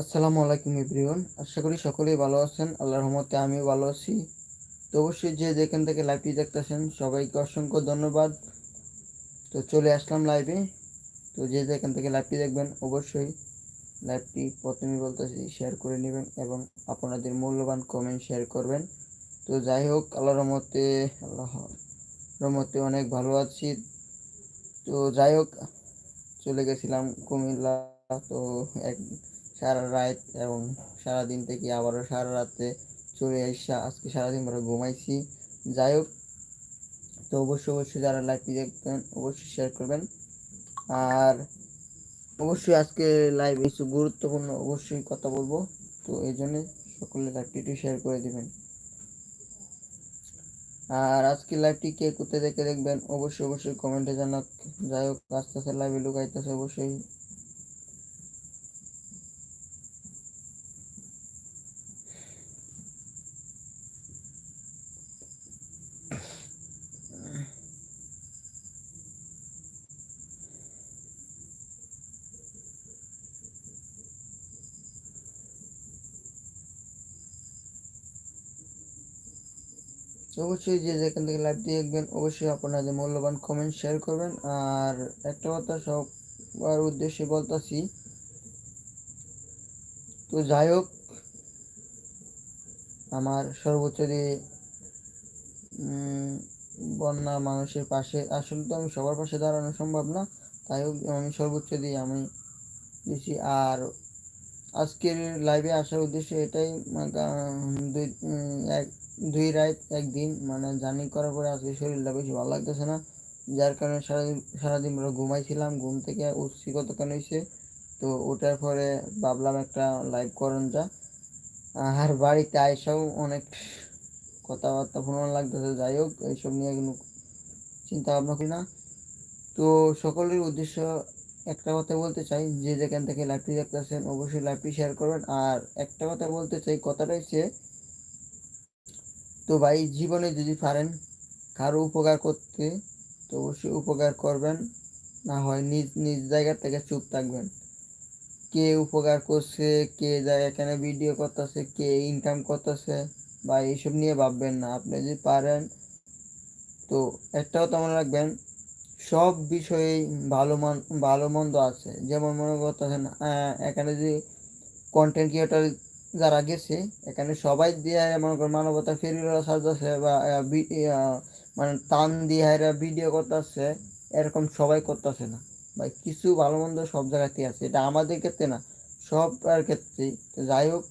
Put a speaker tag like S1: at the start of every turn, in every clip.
S1: আসসালামু আলাইকুম এভরিওয়ান। আশা করি সকলেই ভালো আছেন। আল্লাহর রহমতে আমিও ভালো আছি। তো অবশ্যই যে যেখান থেকে লাইভটি দেখতেছেন, সবাইকে অসংখ্য ধন্যবাদ। তো চলে আসলাম লাইভে তো যে যেখান থেকে লাইভটি দেখবেন, অবশ্যই লাইভটি প্রথমেই বলতেছি শেয়ার করে নেবেন এবং আপনাদের মূল্যবান কমেন্ট শেয়ার করবেন। তো যাই হোক, আল্লাহর রহমতে আল্লাহ রহমতে অনেক ভালো আছি। তো যাই হোক, চলে গেছিলাম কুমিল্লা। তো এক সারা রাত এবং সারাদিন থেকে আবারও সারা রাতে চলে আসা আজকে সারাদিন ধরে ঘুমাইছি। যাই হোক, তো অবশ্যই অবশ্যই যারা লাইভটি দেখবেন, অবশ্যই শেয়ার করবেন। আর অবশ্যই আজকে লাইভ কিছু গুরুত্বপূর্ণ অবশ্যই কথা বলব। তো এই জন্য সকলে লাইভটি শেয়ার করে দিবেন। আর আজকে লাইভটি কে কোথায় দেখে দেখবেন, অবশ্যই অবশ্যই কমেন্টে জানাক। যাই হোক, আস্তে আস্তে লাইভে লুকাইতেছে, অবশ্যই অবশ্যই যে যেখান থেকে লাইভটি দেখবেন, অবশ্যই আপনাদের মূল্যবান কমেন্ট শেয়ার করবেন। আর একটা কথা সবার উদ্দেশ্যে বলতেছি, তো যাই হোক, আমার সর্বোচ্চ দিয়ে বন্যা মানুষের পাশে, আসলে তো আমি সবার পাশে দাঁড়ানো সম্ভব না, তাই হোক, আমি সর্বোচ্চ দিয়ে আমি দিছি। আর আজকের লাইভে আসার উদ্দেশ্য এটাই দুই এক দুই রাত, একদিন মানে জার্নি করার পরে আজকে শরীরটা বেশি ভালো লাগতেছে না। যার কারণে সারাদিন সারাদিন আমরা ঘুমাইছিলাম, ঘুম থেকে উঠছি কতক্ষণ হয়েছে তো ওটার পরে ভাবলাম একটা লাইভ করুন যা। আর বাড়িতে আইসাও অনেক কথাবার্তা ফোন লাগতেছে, যাই হোক, এইসব নিয়ে কোনো চিন্তা ভাবনা করি না। তো সকলের উদ্দেশ্য একটা কথা বলতে চাই, যে যেখান থেকে লাইভটি দেখতেছেন, অবশ্যই লাইভটি শেয়ার করবেন। আর একটা কথা বলতে চাই, কথাটা হচ্ছে তো ভাই, জীবনে যদি পারেন কারও উপকার করতে, তো অবশ্যই উপকার করবেন। না হয় নিজ নিজ জায়গা থেকে চুপ থাকবেন। কে উপকার করছে, কে জায়গা এখানে ভিডিও করতেছে, কে ইনকাম করতেছে, বা এইসব নিয়ে ভাববেন না। আপনি যদি পারেন, তো একটাও তো মনে রাখবেন, সব বিষয়েই ভালো মান, ভালো মন্দ আছে। যেমন মনে করতেছেন এখানে যদি কন্টেন্ট ক্রিয়েটার যারা গেছে, এখানে সবাই দিয়ে মনে করেন মানবতা ফেরিরা সাজতেছে বা মানে টান দিয়ে ভিডিও করতেছে, এরকম সবাই করতেছে না। বা কিছু ভালো মন্দ সব জায়গাতেই আছে। এটা আমাদের ক্ষেত্রে না সব ক্ষেত্রেই। যাই হোক,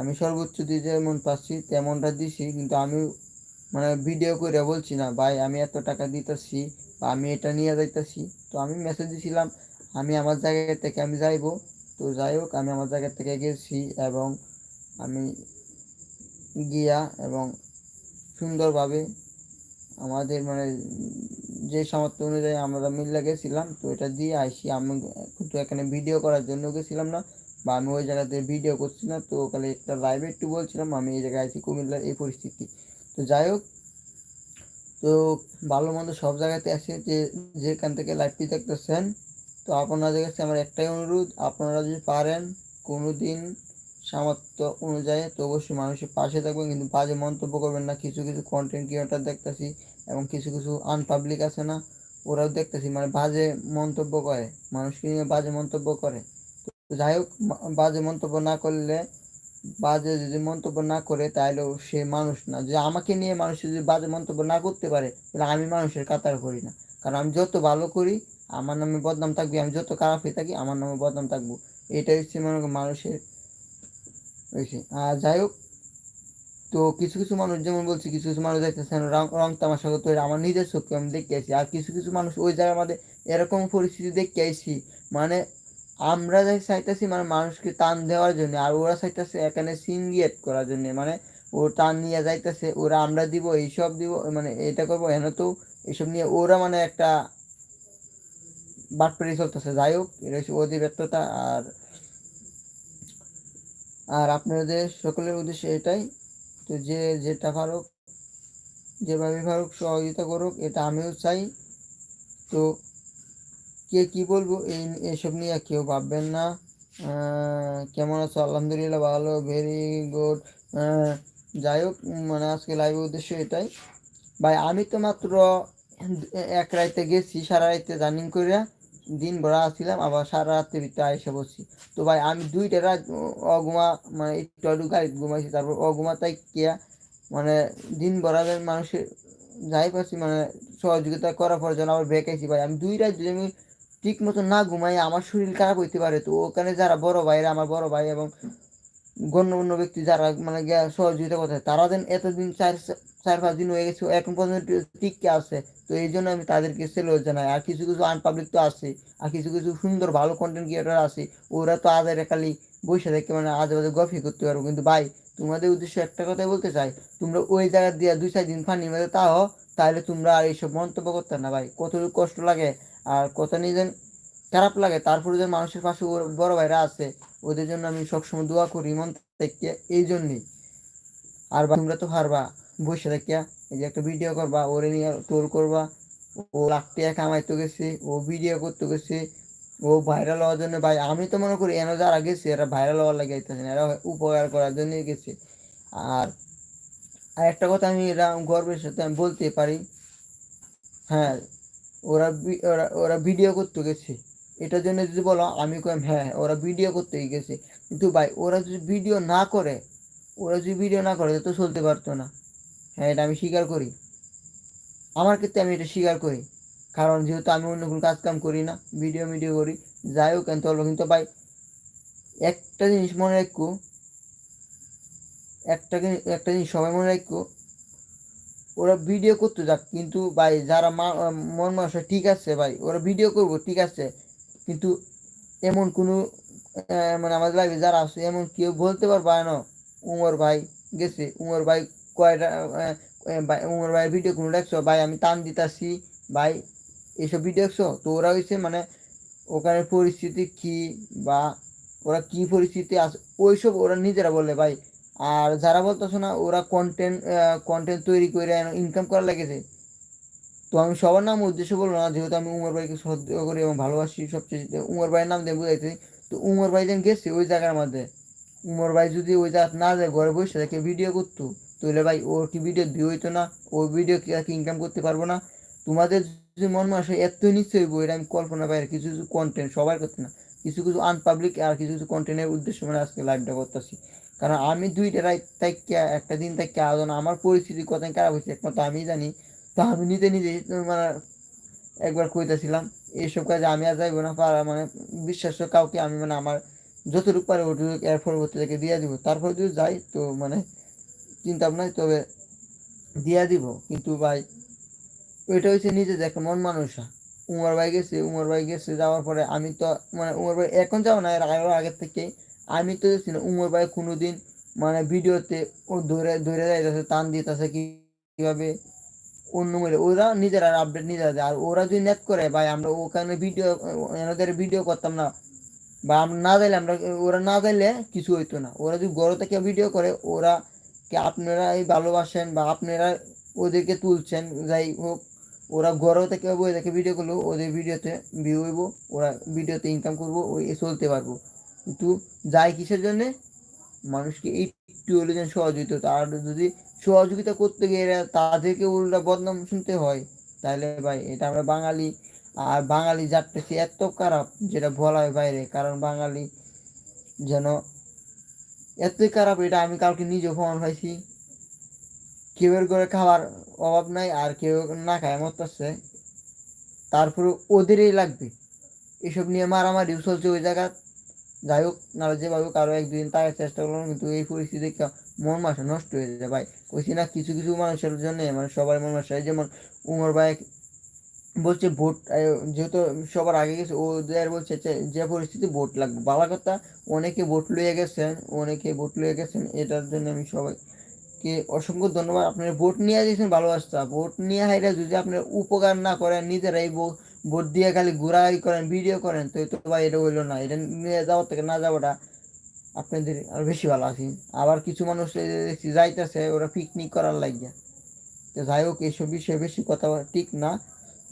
S1: আমি সর্বোচ্চ দিয়ে যেমন পাচ্ছি, তেমনটা দিছি, কিন্তু আমি মানে ভিডিও করে বলছি না, ভাই, আমি এত টাকা দিতেছি বা আমি এটা নিয়ে যাইতেছি। তো আমি মেসেজ দিছিলাম, আমি আমার জায়গা থেকে আমি যাইবো। তো যাই হোক, আমি আমার জায়গা থেকে গেছি এবং আমি গিয়া এবং সুন্দরভাবে আমাদের মানে যে সামর্থ্য অনুযায়ী আমরা মিল্লা গেছিলাম, তো এটা দিয়ে আইসি। আমি কিন্তু এখানে ভিডিও করার জন্য গেছিলাম না বা আমি ওই জায়গাতে ভিডিও করছি না, তো ওখানে একটা লাইভে একটু বলছিলাম, আমি এই জায়গায় আছি কুমিল্লার এই পরিস্থিতি। তো যাই হোক, তো ভালো মন্দ সব জায়গাতে আছে যে যেখান থেকে লাইভটি দেখতেছেন। তো আপনাদের কাছে আমার একটাই অনুরোধ, আপনারা যদি পারেন কোনো দিন সামর্থ্য অনুযায়ী, তো অবশ্যই মানুষের পাশে থাকবেন, কিন্তু বাজে মন্তব্য করবেন না। কিছু কিছু কন্টেন্ট ক্রিয়েটার দেখতেছি এবং কিছু কিছু আনপাবলিক আছে না, ওরাও দেখতেছি মানে বাজে মন্তব্য করে, মানুষকে নিয়ে বাজে মন্তব্য করে। তো যাই হোক বাজে মন্তব্য না করলে, বাজে যদি মন্তব্য না করে তাহলেও সে মানুষ না। যে আমাকে নিয়ে মানুষ যদি বাজে মন্তব্য না করতে পারে, তাহলে আমি মানুষের কাতার করি না। কারণ আমি যত ভালো করি আমার নামে বদনাম থাকবে, আমি যত খারাপ হয়ে থাকি আমার নামে বদনাম থাকব। এটাই হচ্ছে মনে মানুষের হয়েছে আর যাই হোক, তো কিছু কিছু মানুষ যেমন বলছি, কিছু কিছু মানুষ দেখতেছেন রং তামাশা করতে আমার নিজের চোখে আমি দেখতে আসি। আর কিছু কিছু মানুষ ওই জায়গায় আমাদের এরকম পরিস্থিতি দেখতে আসি মানে আমরা যাই চাইতেছি মানে মানুষকে টান দেওয়ার জন্য, আর ওরা চাইতেছে এখানে সিনগিয়েট করার জন্য। মানে ও টান নিয়ে যাইতেছে, ওরা আমরা দিব, এইসব দিব মানে এটা করব, এনে তো এইসব নিয়ে ওরা মানে একটা বাটপাড়ি চলতেছে। যাই হোক, এটা হচ্ছে ওদের ব্যর্থতা আর আর আপনাদের সকলের উদ্দেশ্যে এটাই। তো যে যেটা পারুক, যেভাবে পারুক, সহযোগিতা করুক, এটা আমিও চাই। তো কে কি বলব, এই এসব নিয়ে কেউ ভাববেন না। কেমন আছো? আলহামদুলিল্লাহ ভালো ভেরি গুড যাই হোক মানে আজকে লাইভের উদ্দেশ্য এটাই। ভাই, আমি তো মাত্র এক রাইতে গেছি, সারা রাইতে জার্নিং করে দিন ভরা আসছিলাম আবার সারা রাত্রে ভিতরে এসে বসছি। তো ভাই, আমি দুইটা রাত অগুমা মানে একটু একটু গাড়ি ঘুমাইছি, তারপর অগুমা তাই কেয়া মানে দিন ভরা মানুষের যাই পারছি মানে সহযোগিতা করার পর যেন আবার বেঁকেছি ভাই। আমি দুই রাত যদি আমি ঠিক মতো না ঘুমাই, আমার শরীর খারাপ হইতে পারে, তো ওখানে যারা বড় ভাইরা, আমার বড় ভাই এবং গণ্যমান্য ব্যক্তি যারা মানে সহযোগিতা করতে তারা যেন এতদিন চার চার, পাঁচ দিন হয়ে গেছে এখন পর্যন্ত টিককে আছে। তো এই জন্য আমি তাদেরকে সেলো জানাই। আর কিছু কিছু আনপাবলিক তো আছে আর কিছু কিছু সুন্দর ভালো কন্টেন্ট ক্রিয়েটার আছে, ওরা তো আজের খালি বসে থেকে মানে আজে বাজে গফি করতে পারব। কিন্তু ভাই, তোমাদের উদ্দেশ্য একটা কথাই বলতে চাই, তোমরা ওই জায়গা দিয়ে দুই, চার দিন ফানির মধ্যে তাও তাহলে তোমরা আর এইসব মন্তব্য করতে না ভাই। কতটুকু কষ্ট লাগে, আর কত নিজের খারাপ লাগে। তারপরে যে মানুষের পাশে বড় ভাইরা আছে, ওদের জন্য আমি সবসময় দোয়া করি, মন থেকে এই জন্যই। আর তোমরা তো হারবা, বসে থাকিয়া এই যে একটা ভিডিও করবা, ওরে নিয়ে টোল করবা। ও লাখ টাকা কামাইতে গেছে, ও ভিডিও করতে গেছে। ও ভাইরাল হওয়ার জন্য ভাই, আমি তো মনে করি এনে যারা গেছে, এরা ভাইরাল হওয়ার লাগে এরা উপকার করার জন্যই গেছে। আর আর একটা কথা আমি এরা গর্বের সাথে আমি বলতে পারি হ্যাঁ ওরা ওরা ওরা ভিডিও করতে গেছে। এটার জন্য যদি বলো, আমি কম হ্যাঁ ওরা ভিডিও করতে গেছে। কিন্তু ভাই, ওরা যদি ভিডিও না করে, ওরা যদি ভিডিও না করে, তো চলতে পারতো না। হ্যাঁ এটা আমি স্বীকার করি। আমার ক্ষেত্রে আমি এটা স্বীকার করি। কারণ যেহেতু আমি অন্য কোনো কাজ কাম করি না ভিডিও ভিডিও করি, যাই হোক কেন চলবো। কিন্তু ভাই, একটা জিনিস মনে রাখব একটা একটা জিনিস সবাই মনে রাখব ওরা ভিডিও করতে যাক, কিন্তু ভাই, যারা মন মানুষ ঠিক আছে ভাই, ওরা ভিডিও করব, ঠিক আছে। কিন্তু এমন কোনো মানে আমাদের লাইফে যারা আছে, এমন কেউ বলতে পারবে না। উমর ভাই গেছে। উমর ভাই কয়টা উমর ভাই ভিডিও কোনো দেখছ? ভাই, আমি টান দিতাছি। ভাই, এসব ভিডিও দেখছ? তো ওরা হয়েছে মানে ওখানে পরিস্থিতি কি বা ওরা কি পরিস্থিতি আছে? ওইসব ওরা নিজেরা বলে, ভাই। আর যারা বলতেছো না, ওরা কন্টেন্ট কন্টেন্ট তৈরি করে ইনকাম করা লেগেছে। তো আমি সবার নাম উদ্দেশ্য বলব না, যেহেতু আমি উমর ভাইকে শ্রদ্ধা করি এবং ভালোবাসি সবচেয়ে। উমর ভাইয়ের নাম দিয়ে বুঝাইছি তো উমর ভাই যেন গেছে ওই জায়গার মধ্যে। উমর ভাই যদি ওই জায়গা না যায়, ঘরে বসে থাকে ভিডিও করতো। তাহলে ভাই ওর কি ভিডিও দিয়ে হইতো না ওই ভিডিও কি আর ইনকাম করতে পারব না। তোমাদের যদি মন মাসে এত নিশ্চয়ই হইব, এটা আমি কল্পনা বাইরে কিছু কিছু কন্টেন্ট সবার করতে না, কিছু কিছু আনপাবলিক আর কিছু কিছু কন্টেন্টের উদ্দেশ্য মানে আজকে লাইভটা করতেছি। কারণ আমি দুইটা রাত থেকে একটা দিন থেকে আয়োজন আমার পরিস্থিতি কত খারাপ হয়েছে, একমাত্র আমি জানি। তো আমি নিজে নিজে মানে একবার কইতেছিলাম, এইসব কাজে আমি আর যাইবো না পারা মানে বিশ্বাস কাউকে আমি মানে আমার যতটুকু পারে ওটুকু এর পরবর্তী থেকে দিয়ে দিব। তারপর যদি যাই তো মানে চিন্তা ভাবনাই তবে দিয়া দিব। কিন্তু ভাই ওইটা হচ্ছে নিজে একটা মন মানুষা উমর ভাই গেছে, উমর ভাই গেছে যাওয়ার পরে আমি তো মানে উমর ভাই এখন যাও না এর আগের থেকে আমি তো দেখছি না, উমর ভাই কোনোদিন মানে ভিডিওতে ও ধরে ধরে যাইতেছে, টান দিতেছে কীভাবে? অন্য মহিলা ওরা নিজেরা আপডেট নিজেরা দেয়। আর ওরা যদি নেট করে, ভাই, আমরা ওখানে ভিডিও এনাদের ভিডিও করতাম না, বা আমরা না যাইলে আমরা, ওরা না যাইলে কিছু হইতো না। ওরা যদি গড় থেকে ভিডিও করে, ওরা কে আপনারা এই ভালোবাসেন বা আপনারা ওদেরকে তুলছেন, যাই হোক, ওরা গড় থেকে বই দেখে ভিডিও করল, ওদের ভিডিওতে ভিউ হইব, ওরা ভিডিওতে ইনকাম করব, ওই চলতে পারব। কিন্তু যাই কিসের জন্যে, মানুষকে একটু হলে যেন সহযোগিতা আর যদি সহযোগিতা করতে গিয়ে তাদেরকে উল্টা বদনাম শুনতে হয়। তাহলে ভাই, এটা আমরা বাঙালি, আর বাঙালি জাতটা সে এত খারাপ যেটা বলা হয় বাইরে। কারণ বাঙালি যেন এতই খারাপ, এটা আমি কাউকে নিজে প্রমাণ পাইছি কেউর করে খাবার অভাব নাই, আর কেউ না খায় মরতেছে তারপরে ওদেরই লাগবে। এসব নিয়ে মারামারিও চলছে ওই জায়গা যাই হোক, নাহলে যেভাবে কারও এক দুদিন চেষ্টা করলাম, কিন্তু এই পরিস্থিতি মন মাসে নষ্ট হয়ে যায় ভাই। কইছি না, কিছু কিছু মানুষের জন্য মানে সবার মন মাসে যেমন উমর ভাই বলছে ভোট যেহেতু সবার আগে গেছে ওদের বলছে যে পরিস্থিতি ভোট লাগবে। ভালো কথা, অনেকে ভোট লইয়ে গেছেন, অনেকে ভোট লইয়ে গেছেন, এটার জন্য আমি সবাইকে অসংখ্য ধন্যবাদ। আপনার ভোট নিয়ে দিয়েছেন ভালোবাসা ভোট নিয়ে হাইরা যদি আপনার উপকার না করেন, নিজেরাই ভোট দিয়ে খালি ঘোরাঘুরি করেন, ভিডিও করেন তো ভাই এটা হইল না। এটা নিয়ে যাওয়ার থেকে না যাওয়াটা আপনাদের আর বেশি ভালো আছি। আবার কিছু মানুষ দেখছি যাইতেছে, ওরা পিকনিক করার লাগিয়া। তো যাই হোক এইসব বিষয়ে বেশি কথা ঠিক না।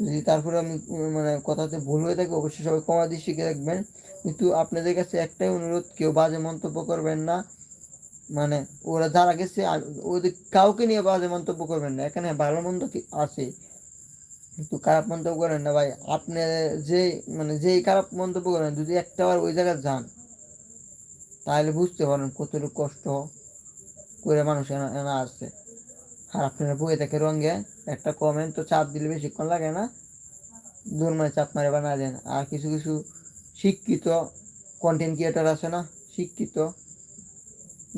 S1: যদি তারপরে আমি মানে কথাতে ভুল হয়ে থাকে, অবশ্যই সবাই কমা দিয়ে শিখে রাখবেন। কিন্তু আপনাদের কাছে একটাই অনুরোধ, কেউ বাজে মন্তব্য করবেন না। মানে ওরা যারা গেছে ওদের কাউকে নিয়ে বাজে মন্তব্য করবেন না। এখানে ভালো মন্দ আছে? কিন্তু খারাপ মন্তব্য করেন না ভাই। আপনি যে মানে যেই খারাপ মন্তব্য করেন, যদি একটা বার ওই জায়গায় যান তাহলে বুঝতে পারেন কতটুকু কষ্ট করে মানুষ এনা এনা আসছে আর আপনারা বইয়ে থাকে রঙে একটা কমেন্ট তো চাপ দিলে বেশিক্ষণ লাগে না। দূর মানে চাপ মারে বানা দেন আর কিছু কিছু শিক্ষিত কন্টেন্ট ক্রিয়েটার আছে না, শিক্ষিত।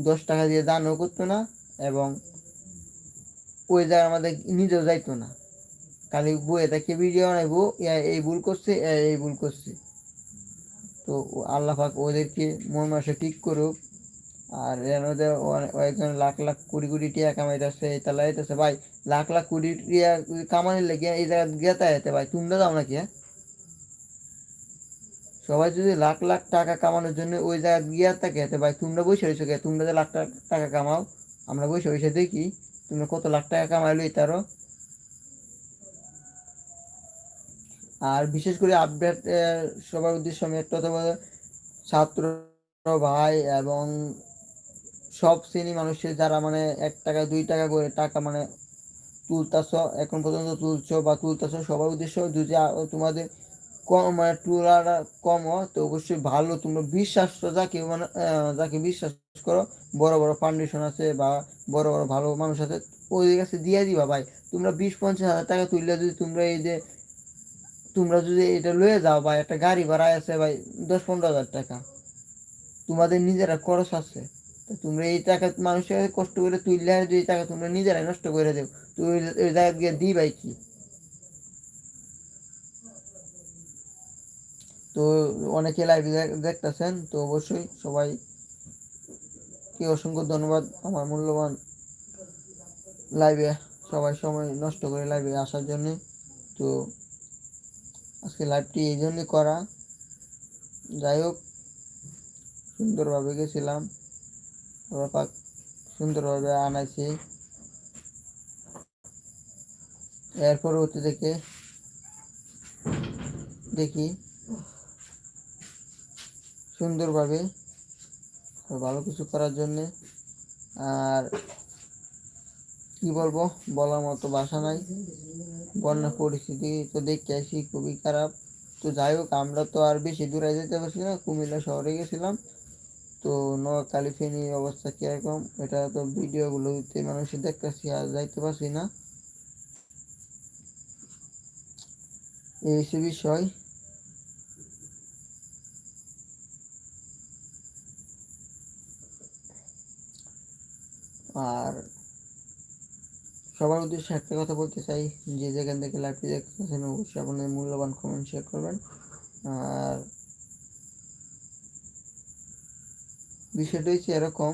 S1: দশ টাকা দিয়ে দানও করতো না এবং ওই জায়গার আমাদের নিজেও যাইতো না। খালি বইয়ে দেখে ভিডিও বানাইবো এই ভুল করছে এই ভুল করছে। তো আল্লাহ পাক ওদেরকে মন মাসে ঠিক করুক। আর অনে- একজন লাখ লাখ কোটি কোটি টিয়া কামাইতেছে এটা লাইতেছে ভাই, লাখ লাখ কোটি টিয়া কামানোর লেগে এই জায়গা গেতা যেতে, ভাই। তোমরা যাও নাকি হ্যাঁ? সবাই যদি লাখ লাখ টাকা কামানোর জন্য ওই জায়গা গিয়ে থাকে, তো ভাই, তোমরা বসে রয়েছো কে? তোমরা যে লাখ টাকা কামাও, আমরা বসে বসে দেখি তোমরা কত লাখ টাকা কামাইলো তারও আর বিশেষ করে আপডেট সবার উদ্দেশ্যে আমি একটা বলব, ছাত্র ভাই এবং সব শ্রেণি মানুষের যারা মানে এক টাকা দুই টাকা করে টাকা মানে তুলতাছ এখন পর্যন্ত তুলছো বা তুলতাছ সবার উদ্দেশ্য যদি তোমাদের কম মানে টুলারা কম তো অবশ্যই ভালো তোমরা বিশ্বাস যাকে মানে যাকে বিশ্বাস করো বড় বড় ফাউন্ডেশন আছে বা বড় বড় ভালো মানুষ আছে ওদের কাছে দিয়ে দিবা ভাই। তোমরা বিশ পঞ্চাশ হাজার টাকা তুললে যদি তোমরা এই যে তোমরা যদি এটা লয়ে যাও বা একটা গাড়ি ভাড়া আছে, ভাই, দশ পনেরো হাজার টাকা। তোমাদের নিজেরা খরচ আছে। তোমরা এই টাকা মানুষের কষ্ট করে তুললে আর টাকা তোমরা নিজেরাই নষ্ট করে দেও, তো ওই ওই জায়গা গিয়ে দিই, ভাই, কি? তো অনেকে লাইভ দেখতেছেন, তো অবশ্যই সবাই কে অসংখ্য ধন্যবাদ, আমার মূল্যবান লাইভে সবাই সময় নষ্ট করে লাইভে আসার জন্যে। তো আজকে লাইভটি এই জন্যই করা। যাই হোক সুন্দরভাবে গেছিলাম। পাক সুন্দরভাবে আনাইছি। এর পরবর্তী থেকে দেখি। সুন্দরভাবে ভালো কিছু করার জন্যে। আর কি বলব? বলার মতো ভাষা নাই। বন্যা পরিস্থিতি তো দেখতে আসি, খুবই খারাপ। তো যাই হোক, আমরা তো আর বেশি দূরে যেতে পারছি না। কুমিল্লা শহরে গেছিলাম। তো নোয়াখালী ফেনীর অবস্থা কীরকম, এটা তো ভিডিওগুলোতে মানুষ দেখতেছি আর যাইতে পারছি না। এই হচ্ছে বিষয়। আর সবার উদ্দেশ্যে একটা কথা বলতে চাই, যে যেখান থেকে লাইভটি দেখতেছেন অবশ্যই আপনাদের মূল্যবান কমেন্ট শেয়ার করবেন। আর বিষয়টা হচ্ছে এরকম,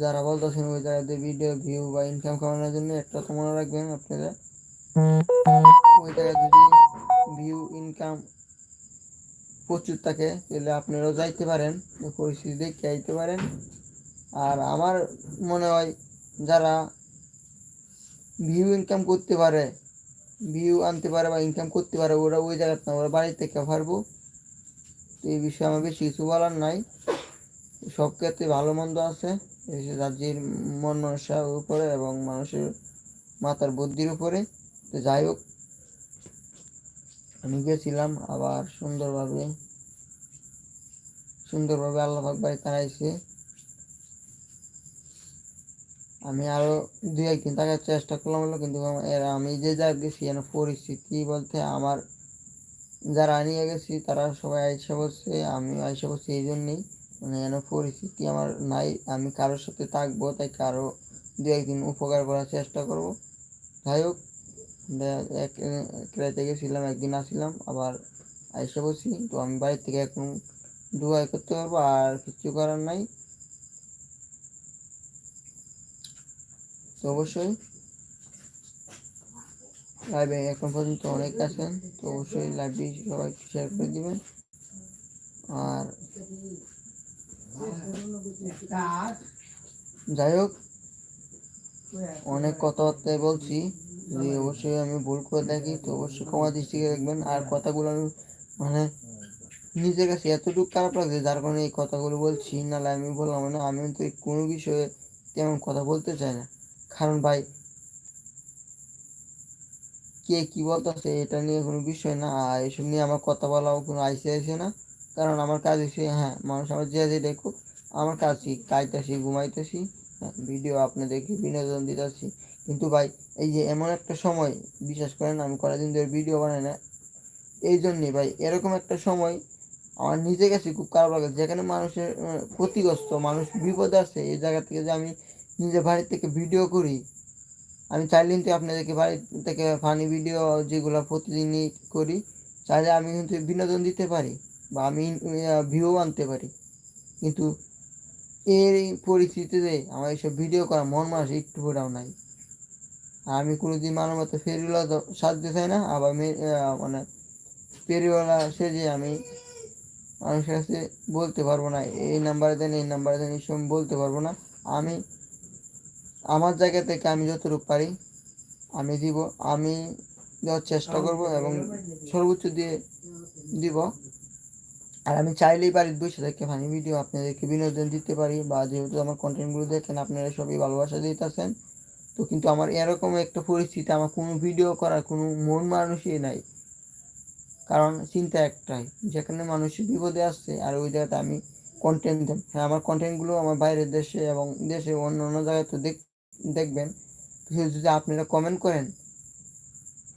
S1: যারা বলতেছেন ওই জায়গাতে ভিডিও ভিউ বা ইনকাম কমানোর জন্য একটা কথা মনে রাখবেন আপনারা। ওই জায়গায় যদি ভিউ ইনকাম প্রচুর থাকে, তাহলে আপনারাও যাইতে পারেন পরিস্থিতি দেখে আইতে পারেন। আর আমার মনে হয় যারা ভিউ ইনকাম করতে পারে ভিউ আনতে পারে বা ইনকাম করতে পারে, ওরা ওই জায়গাতে না, ওরা বাড়ি থেকে পারব। তো এই বিষয়ে আমার বেশি কিছু বলার নাই। সব ক্ষেত্রে ভালো মন্দ আছে। রাজ্যের মন মানুষের উপরে এবং মানুষের মাথার বুদ্ধির উপরে। তো যাই হোক, আমি গেছিলাম আবার সুন্দরভাবে সুন্দরভাবে আল্লাহ বাড়ি তাড়াইছে আমি আরও দু একদিন থাকার চেষ্টা করলাম হলো, কিন্তু আমি যে যা গেছি, এর পরিস্থিতি বলতে আমার যারা নিয়ে গেছি, তারা সবাই আইসা বসছে আমি আইসা বসছি এই জন্যেই মানে এর পরিস্থিতি আমার নাই, আমি কারোর সাথে থাকব, তাই কারও দু একদিন উপকার করার চেষ্টা করব। যাই হোক এক এক গেছিলাম, একদিন আসছিলাম আবার আইসা বসি তো আমি বাড়ি থেকে এখন দুয়াই করতে পারব, আর কিছু করার নাই। তো অবশ্যই লাইভে এখন পর্যন্ত অনেক আছেন, তো অবশ্যই লাইভটি সবাই শেয়ার করে দিবেন। আর যাই হোক, অনেক কথাবার্তায় বলছি, যদি অবশ্যই আমি ভুল করে থাকি, তো অবশ্যই ক্ষমা দৃষ্টিকে দেখবেন। আর কথাগুলো আমি মানে নিজের কাছে এতটুকু খারাপ লাগছে, যার কারণে এই কথাগুলো বলছি নাহলে আমি বললাম না আমি তো কোনো বিষয়ে তেমন কথা বলতে চাই না। কারণ ভাই। কে কি বলতেছে এটা নিয়ে কোনো বিষয় না এসব নিয়ে আমার কথা বলাও কোনো আইসে আইসে না। কারণ আমার কাজ হচ্ছে হ্যাঁ মানুষ আমার যে যে দেখুক, আমার কাজ কি খাইতেছি ঘুমাইতেছি ভিডিও আপনাদেরকে বিনোদন দিতেছি। কিন্তু ভাই, এই যে এমন একটা সময়, বিশ্বাস করেন আমি কয়েকদিন ধরে ভিডিও বানাই না, এই জন্যই ভাই, এরকম একটা সময় আমার নিজের কাছে খুব খারাপ লাগে। যেখানে মানুষের ক্ষতিগ্রস্ত, মানুষ বিপদে আছে, এই জায়গা থেকে যে আমি নিজের বাড়ি থেকে ভিডিও করি। আমি চাইলে কিন্তু আপনাদেরকে বাড়ি থেকে ফানি ভিডিও যেগুলো প্রতিদিনই করি, চাইলে আমি কিন্তু বিনোদন দিতে পারি বা আমি ভিউ আনতে পারি। কিন্তু এর এই পরিস্থিতিতে আমার এইসব ভিডিও করা, মন মাস একটু ফোটাও নাই। আর আমি কোনোদিন মতো ফেরিওয়ালা তো সাজতে চাই না, আবার মানে ফেরিওয়ালা সেজে আমি মানুষের কাছে বলতে পারব না, এই নাম্বারে দেন, এই নাম্বারে দেন আমি বলতে পারব না। আমি আমার জায়গা থেকে আমি যতটুকু পারি, আমি দিব, আমি দেওয়ার চেষ্টা করব এবং সর্বোচ্চ দিয়ে দিব। আর আমি চাইলেই বাড়ির বসে থেকে ফানি ভিডিও আপনাদেরকে বিনোদন দিতে পারি বা যেহেতু আমার কন্টেন্টগুলো দেখেন, আপনারা সবই ভালোবাসা দিতেছেন। তো কিন্তু আমার এরকম একটা পরিস্থিতি আমার কোনো ভিডিও করার কোনো মন মানুষই নাই। কারণ চিন্তা একটাই, যেখানে মানুষ বিপদে আসছে আর ওই জায়গাতে আমি কন্টেন্ট দেন হ্যাঁ আমার কন্টেন্টগুলো আমার বাইরের দেশে এবং দেশে অন্য অন্য জায়গায় তো দেখ দেখবেন। যদি আপনারা কমেন্ট করেন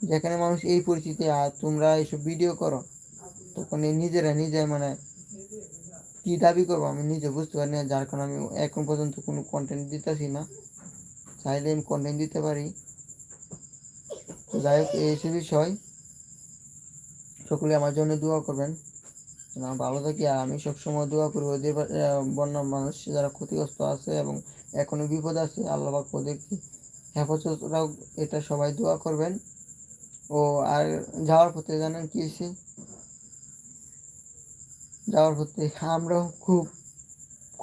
S1: যেখানে মানুষ এই পরিস্থিতি আর তোমরা এইসব ভিডিও করো। তখন এই নিজেরা নিজে মানে কি দাবি করব আমি নিজে বুঝতে পারি না। যার কারণে আমি এখন পর্যন্ত কোনো কন্টেন্ট দিতেছি না। চাইলে আমি কন্টেন্ট দিতে পারি। যাই হোক, এই সে বিষয়। সকলে আমার জন্য দোয়া করবেন। আমি ভালো থাকি। আর আমি সবসময় দোয়া করি ওদের বন্যা মানুষ যারা ক্ষতিগ্রস্ত আছে এবং এখনও বিপদ আছে, আল্লাহ পাক ওদেরকে হেফাজত রাখ এটা সবাই দোয়া করবেন। ও, আর যাওয়ার পথে জানেন কি হয়েছে? যাওয়ার পথে আমরাও খুব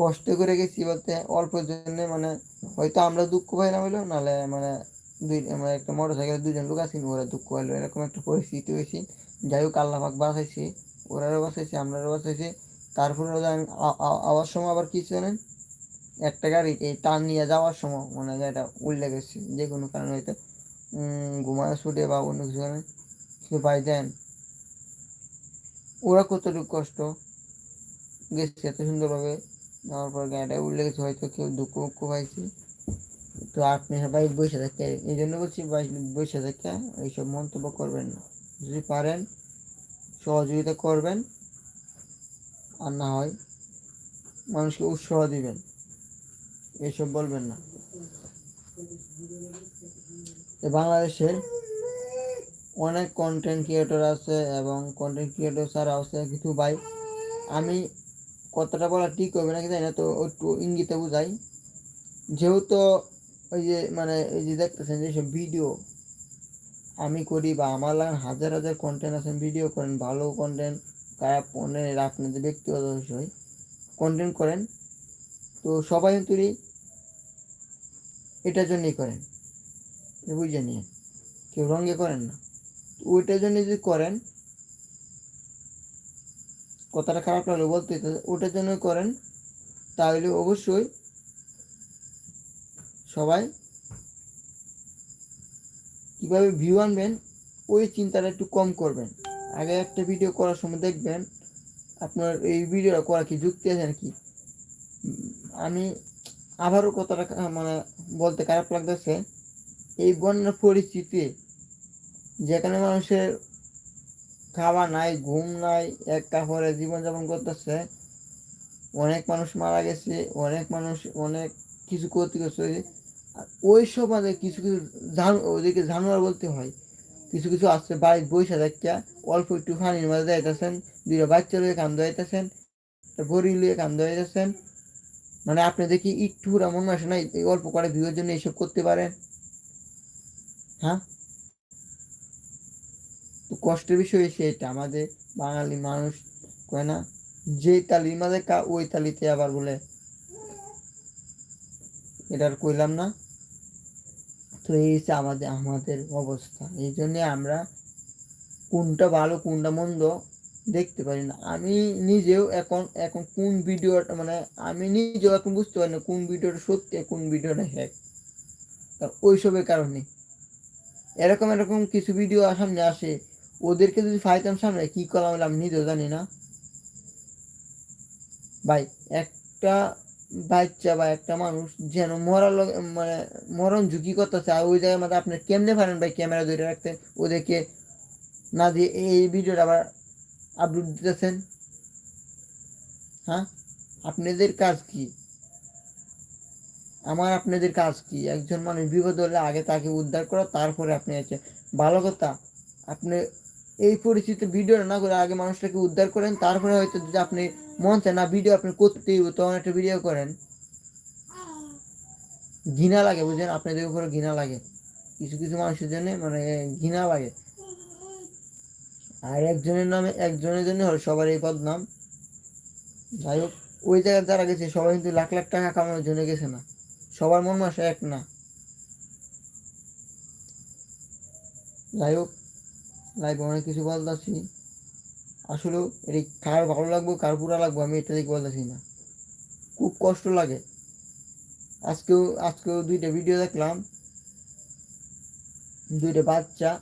S1: কষ্ট করে গেছি বলতে অল্প জন্য মানে হয়তো আমরা দুঃখ পাইলাম হইল নাহলে মানে দুই মানে একটা মোটর সাইকেলে দুজন লোক আছি ওরা দুঃখ পাইলো, এরকম একটা পরিস্থিতি হয়েছে। যাই হোক, আল্লাহ পাক বাঁচাইছি। ওরাও বাঁচাইছি আমরাও বাঁচাইছি তারপরে আওয়ার সময় আবার কি জানেন? একটা গাড়ি, এই টান নিয়ে যাওয়ার সময় মানে গাড়িটা উল্টে গেছে, যে কোনো কারণে হয়তো। ঘুমায় ছুটে বা অন্য কিছু কারণে। সে পাই দেন, ওরা কতটুকু কষ্ট? গেছে এত সুন্দরভাবে, যাওয়ার পর গাড়িটা উল্টে গেছে, হয়তো কেউ দুঃখ উক্ষ পাইছে। তো আপনি সবাই বসে থাকতে, এই জন্য বলছি বসে থাকতে, এইসব মন্তব্য করবেন না। যদি পারেন সহযোগিতা করবেন আর না হয় মানুষকে উৎসাহ দিবেন। এসব বলবেন না। তো বাংলাদেশের অনেক কন্টেন্ট ক্রিয়েটর আছে এবং কন্টেন্ট ক্রিয়েটর ছাড়া আছে কিছু ভাই। আমি কতটা বলা ঠিক হবে নাকি জানি না, তো একটু ইঙ্গিতে বুঝাই। যেহেতু ওই যে মানে এই যে দেখতেছেন যে সব ভিডিও আমি করি বা আমার হাজার হাজার কন্টেন্ট আছেন ভিডিও করেন, ভালো কন্টেন্ট খারাপ কন্টেন্ট আপনাদের ব্যক্তিগত বিষয় কন্টেন্ট করেন। তো সবাই তুলি এটার জন্যই করেন, বুঝে নিয়ে। কেউ রঙে করেন না। তো ওইটার জন্য যদি করেন, কথাটা খারাপ লাগল বলতে ওটার জন্য করেন, তাহলে অবশ্যই সবাই কীভাবে ভিউ আনবেন, ওই চিন্তাটা একটু কম করবেন। আগে একটা ভিডিও করার সময় দেখবেন, আপনার এই ভিডিওটা করা কি যুক্তি আছে নাকি? আমি আবারও কথাটা মানে বলতে খারাপ লাগতেছে। এই বন্যার পরিস্থিতি যেখানে মানুষের খাওয়া নাই, ঘুম নাই, এক কাপড়ে জীবনযাপন করতেছে, অনেক মানুষ মারা গেছে, অনেক মানুষ অনেক কিছু হয়েছে আর ওই সমাজে কিছু কিছু জান ওদেরকে জানোয়ার বলতে হয়। কিছু কিছু আসছে বাড়ির বৈশা দেখা অল্প একটু পানির মাঝে যাইতেছেন। দুইটা বাচ্চা লয়ে কান্দ যাইতেছেন। একটা বড়ি লয়ে কান্দ যাইতেছেন। মানে আপনি দেখি একটু এমন আসে না এই অল্প করে ভিউর জন্য এইসব করতে পারেন। হ্যাঁ? তো কষ্টের বিষয় হয়েছে এটা। আমাদের বাঙালি মানুষ কয় না, যে তালির মাঝে কা, ওই তালিতে আবার বলে। এটা আর কইলাম না। তো এই হচ্ছে আমাদের আমাদের অবস্থা। এই জন্যে আমরা কোনটা ভালো, কোনটা মন্দ দেখতে পারি না। আমি নিজেও এখন এখন কোন ভিডিওটা মানে আমি নিজেও এখন বুঝতে পারি না কোন ভিডিওটা সত্যি কোন ভিডিওটা হ্যাক ওইসবের কারণে। এরকম এরকম কিছু ভিডিও সামনে আসে। ওদেরকে যদি ফাইতাম সামনে, কি করলাম আমি নিজেও জানি না। ভাই, একটা বাচ্চা বা একটা মানুষ যেন মরার মানে মরণ ঝুঁকি করতেছে, আর ওই জায়গার মধ্যে আপনি কেমনে পারেন ভাই ক্যামেরা ধরে রাখতে? ওদেরকে না দিয়ে এই ভিডিওটা আবার আপলোড দিতেছেন? হ্যাঁ? আপনাদের কাজ কি? আমার আপনাদের কাজ কি? একজন মানুষ বিপদ হলে আগে তাকে উদ্ধার করা, তারপরে আপনি আছে ভালো কথা, আপনি এই পরিস্থিতি ভিডিও না করে আগে মানুষটাকে উদ্ধার করেন, তারপরে হয়তো যদি আপনি মন চায় না ভিডিও আপনি করতেই তখন একটা ভিডিও করেন। ঘৃণা লাগে, বুঝলেন? আপনাদের উপরে ঘৃণা লাগে। কিছু কিছু মানুষের জন্য মানে ঘৃণা লাগে। আর একজনের নামে একজনের জন্য হলো সবার এই বদনাম। যাই হোক, ওই জায়গায় যারা গেছে, সবাই কিন্তু লাখ লাখ টাকা কামানোর জন্য গেছে না। সবার মন মাসে এক না। যাই হোক লাইভ অনেক কিছু বলতেছি। আসলে এটি কার ভালো লাগবে, কার পুরা লাগবে, আমি এটা দিকে বলতেছি না। খুব কষ্ট লাগে। আজকেও আজকেও দুইটা ভিডিও দেখলাম। দুইটা বাচ্চা।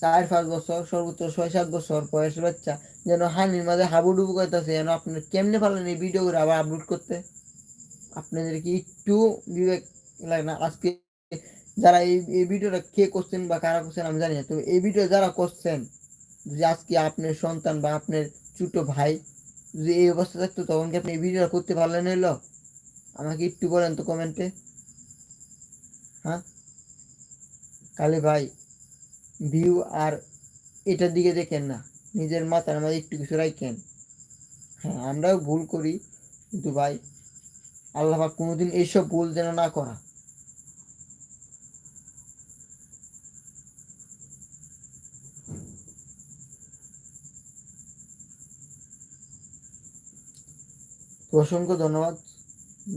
S1: চার, পাঁচ বছর, সর্বোচ্চ ছয়, সাত বছর বয়সের বাচ্চা। যেন হানির মাঝে হাবুডুবু করতেছে, যেন আপনার কেমনে পারলেন এই ভিডিও করে আবার আপলোড করতে? আপনাদের কি একটু বিবেক লাগে না? আজকে যারা এই এই ভিডিওটা কে করছেন বা কারা করছেন আমি জানি না। তবে এই ভিডিও যারা করছেন, যদি আজকে আপনার সন্তান বা আপনার ছোট ভাই যদি এই অবস্থা থাকতো, তখন কি আপনি এই ভিডিওটা করতে পারলেন এলো আমাকে একটু বলেন তো কমেন্টে। হ্যাঁ? কালে ভাই ভিউ আর এটার দিকে দেখেন না। নিজের মাথার মাঝে একটু কিছু রাখেন। হ্যাঁ আমরাও ভুল করি, কিন্তু ভাই, আল্লাহ কোনোদিন এইসব ভুল যেন না করা তো অসংখ্য ধন্যবাদ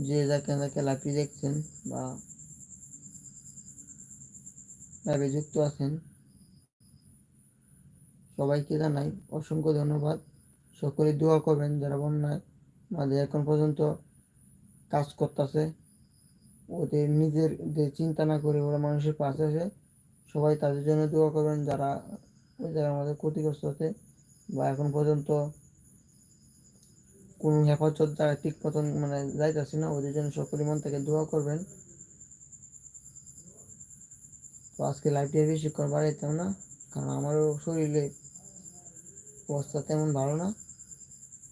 S1: যে যাকে যাকে লাইভটি দেখছেন বা লাইভে যুক্ত আছেন। সবাইকে জানাই অসংখ্য ধন্যবাদ। সকলে দোয়া করবেন যারা বন্যায় মাঝে এখন পর্যন্ত কাজ করতেছে। ওদের নিজের চিন্তা না করে ওরা মানুষের পাশে আছে। সবাই তাদের জন্য দোয়া করবেন যারা ওই জায়গায় আমাদের ক্ষতিগ্রস্ত আছে বা এখন পর্যন্ত কোনো হেফাজত দ্বারা ঠিক মতন মানে যাইতেছে না, ওদের জন্য সকলে মন থেকে দোয়া করবেন। তো আজকে লাইভটি বেশিক্ষণ বাড়াইতাম না, কারণ আমারও শরীরে অবস্থা তেমন ভালো না।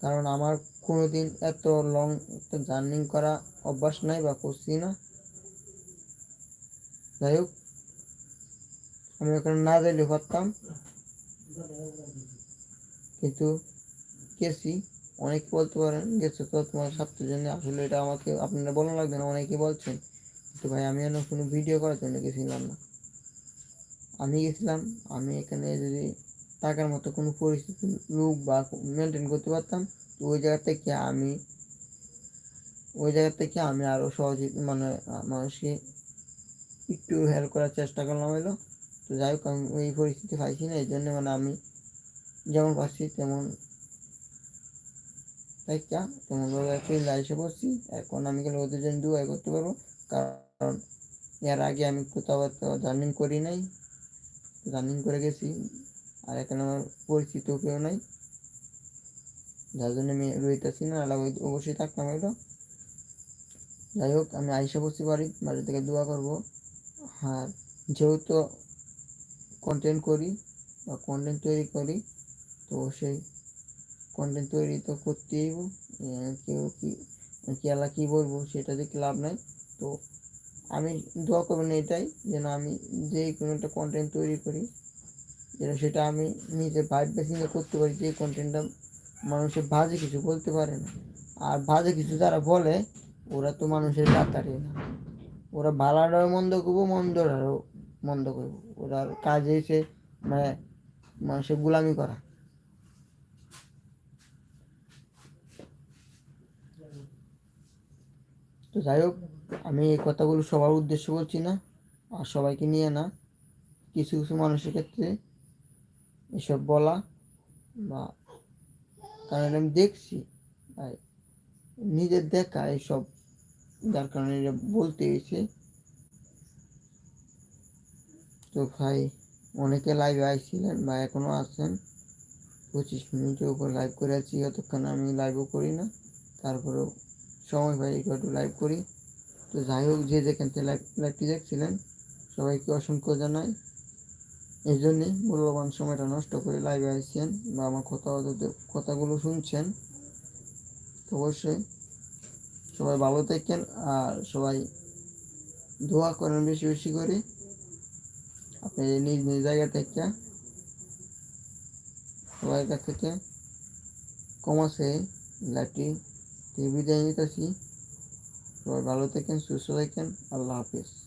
S1: কারণ আমার কোনো দিন এত লং একটা জার্নিং করা অভ্যাস নাই বা করছি না। যাই হোক, আমি ওখানে না যাইলে পারতাম। কিন্তু গেছি। অনেকে বলতে পারেন তো তোমার স্বার্থের জন্য আসলে এটা আমাকে আপনারা বলা লাগবে না, অনেকে বলছেন। তো ভাই, আমি যেন কোনো ভিডিও করার জন্য গেছিলাম না। আমি গেছিলাম, আমি এখানে যদি টাকার মতো কোনো পরিস্থিতি লোক বা মেনটেন করতে পারতাম, তো ওই জায়গা থেকে আমি, ওই জায়গা থেকে আমি আরও সহজে মানে মানুষকে একটু হেল্প করার চেষ্টা করলাম হলো। তো যাই হোক, আমি ওই পরিস্থিতি পাইছি না এই জন্য মানে আমি যেমন পাচ্ছি তেমন তেমন ভাবে ফিল্ডে এসে পড়ছি এখন আমি গেলে ওদের জন্য দুয়াই করতে পারব কারণ এর আগে আমি কোথাও জার্নিং করি নাই রানিং করে গেছি আর এখানে আমার পরিচিত কেউ নাই যার জন্য আমি রইতেছি না আলাদা অবশ্যই থাকতাম হইল যাই হোক আমি আইসা বসতে পারি বাড়ি থেকে দোয়া করব আর যেহেতু কন্টেন্ট করি বা কন্টেন্ট তৈরি করি তো সেই কন্টেন্ট তৈরি তো করতেই কেউ কি কি আল্লাহ কী বলব সেটা দেখে লাভ নাই। তো আমি দোয়া করবেন এটাই, যেন আমি যে কোনো একটা কন্টেন্ট তৈরি করি, যেন সেটা আমি নিজে ভাইব বেসিংয়ে করতে পারি, যে কন্টেন্টটা মানুষের বাজে কিছু বলতে পারে না। আর বাজে কিছু যারা বলে, ওরা তো মানুষের কাতারে না। ওরা ভালোটাও মন্দ করব মন্দটাও মন্দ করব। ওরা কাজে এসে মানে মানুষের গোলামি করা। তো যাই হোক, আমি এই কথাগুলো সবার উদ্দেশ্য বলছি না, আর সবাইকে নিয়ে না, কিছু কিছু মানুষের ক্ষেত্রে এসব বলা বা কারণ আমি দেখছি নিজের দেখা এসব, যার কারণে এটা বলতে হয়েছে তো ভাই, অনেকে লাইভে আইছিলেন বা এখনও আছেন, পঁচিশ মিনিটের উপর লাইভ করে আছি, যতক্ষণ আমি লাইভও করি না, তারপরেও পাই একটু একটু লাইভ করি। তো যাই হোক, যে যেখান থেকে লাইভ লাইভটি দেখছিলেন, সবাইকে অসংখ্য জানাই। এই জন্যে মূল্যবান সময়টা নষ্ট করে লাইভে আসছেন বা আমার কথা কথাগুলো শুনছেন। তো অবশ্যই সবাই ভালো থাকেন আর সবাই দোয়া করেন বেশি বেশি করে। আপনি নিজ নিজ জায়গা থেকে সবাই কাছ থেকে কমাসে লাইভটি থেকে বিদায় নিতেছি। সবাই ভালো থাকেন সুস্থ থাকেন। আল্লাহ হাফিজ।